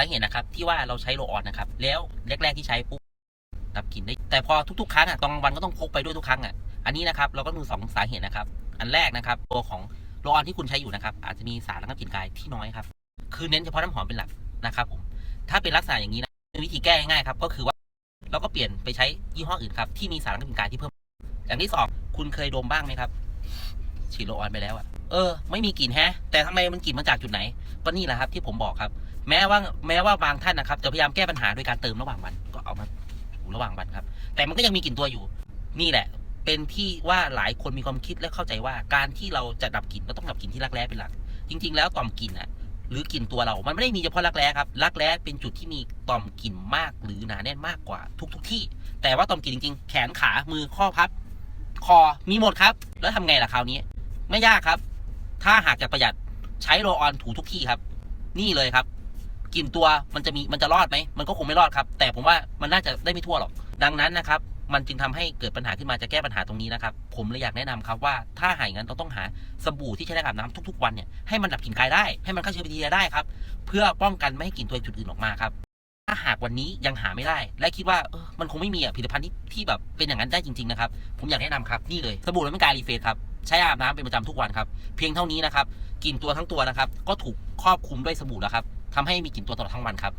าเหตุนะครับ ที่ว่าเราใช้โรลออนนะครับ แล้วแรก ๆที่ใช้ปุ๊บดับกลิ่นได้ แต่พอทุกๆ ครั้งอะตอนกลางวันก็ต้องพกไปด้วยทุกครั้งอะ อันนี้นะครับเราก็ดูสองสาเหตุนะครับ อันแรกนะครับ ตัวของโรลออนที่คุณใช้อยู่นะครับ อาจจะมีสารระงับกลิ่นกายที่น้อยครับ คือเน้นเฉพาะน้ำหอมเป็นหลักนะครับผม ถ้าเป็นลักษณะอย่างนี้นะวิธีแก้ง่ายครับ ก็คือว่าเราก็เปลี่ยนไปใช้ยี่ห้ออื่นครับที่มีสารระงับกลิ่นกายที่เพิ่ม อย่างที่สองคุณเคยดมบ้างไหมครับฉีดโรลออนไปแล้วอะเออไม่มีกลิ่นแฮะแต่ทำไมมันกลิ่นมาจากจุดไหน ก็นี่แหละครับที่ผมบอกครับ แม้ว่าแม้ว่าบางท่านนะครับจะพยายามแก้ปัญหาโดยการเติมระหว่างวันก็เอามาระหว่างวันครับ แต่มันก็ยังมีกลิ่นตัวอยู่ นี่แหละ เป็นที่ว่าหลายคนมีความคิดและเข้าใจว่าการที่เราจะดับกลิ่นเราต้องดับกลิ่นที่รักแร้เป็นหลัก จริง ๆ แล้วต่อมกลิ่นอะหรือกลิ่นตัวเรา มันไม่ได้มีเฉพาะรักแร้ครับ รักแร้เป็นจุดที่มีต่อมกลิ่นมากหรือหนาแน่นมากกว่าทุก ๆที่ แต่ว่าต่อมกลิ่นจริงๆ แขนขา มือ ข้อพับ คอ มีหมดครับ แล้วทำไงล่ะคราวนี้ ไม่ยากครับ ถ้าหากจะประหยัด ใช้โรออนถูทุกที่ครับ นี่เลยครับกลิ่นตัวมันจะมีมันจะรอดไหมมันก็คงไม่รอดครับ แต่ผมว่ามันน่าจะได้ไม่ทั่วหรอก ดังนั้นนะครับมันจึงทำให้เกิดปัญหาขึ้นมาจะแก้ปัญหาตรงนี้นะครับ ผมเลยอยากแนะนำครับว่าถ้าหายงั้นเราต้องหาสบู่ที่ใช้ในการอาบน้ำทุกๆวันเนี่ยให้มันดับกลิ่นกายได้ให้มันฆ่าเชื้อแบคทีเรียได้ครับ เพื่อป้องกันไม่ให้กลิ่นตัวจุดอื่นออกมาครับ ถ้าหากวันนี้ยังหาไม่ได้ และคิดว่าออมันคงไม่มีอะผลิตภัณฑ์ที่ที่แบบเป็นอย่างนั้นได้จริงๆนะครับผมอยากแนะนำครับนี่เลยสบู่น้ำมันกายรีเฟรชครับใช้อาบน้ำเป็นประจำทุกวันครับเพียงเท่านี้นะครับ กลิ่นตัวทั้งตัวนะครับ ก็ถูกครอบคลุมด้วยสบู่แล้วครับทำให้มีกลิ่นตัวตลอดทั้งวันครับ